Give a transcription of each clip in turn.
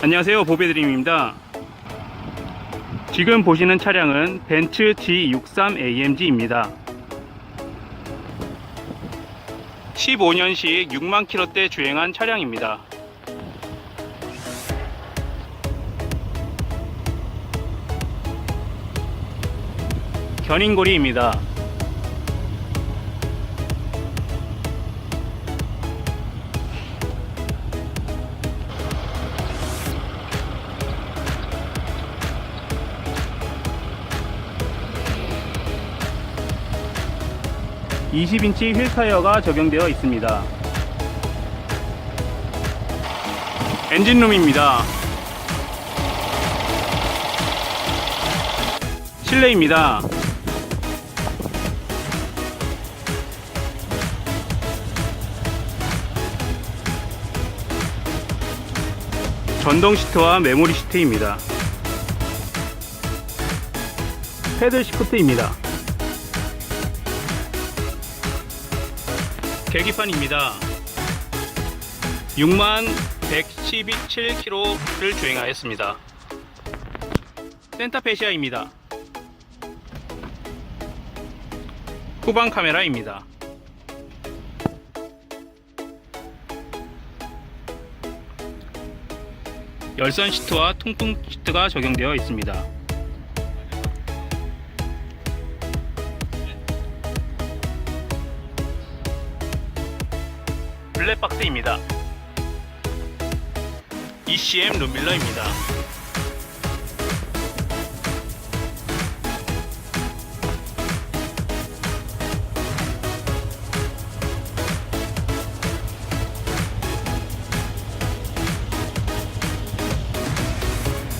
안녕하세요 보배드림입니다. 지금 보시는 차량은 벤츠 G63AMG입니다. 15년식 6만 킬로대 주행한 차량입니다. 견인고리입니다 (20인치) 휠 타이어가 적용되어 있습니다. 엔진룸입니다. 실내입니다. 전동 시트와 메모리 시트입니다. 패들 시프트입니다 계기판입니다. 6만 117km를 주행하였습니다. 센터페시아입니다. 후방 카메라입니다. 열선 시트와 통풍 시트가 적용되어 있습니다 블랙박스입니다 ECM 룸밀러입니다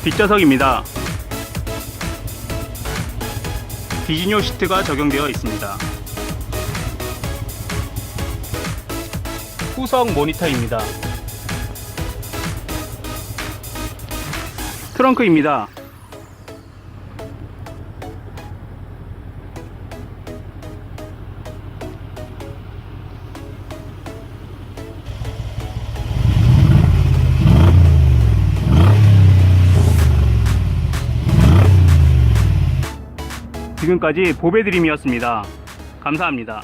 뒷좌석입니다. 디지뇨 시트가 적용되어 있습니다. 후석 모니터입니다. 트렁크입니다. 지금까지 보배드림이었습니다. 감사합니다.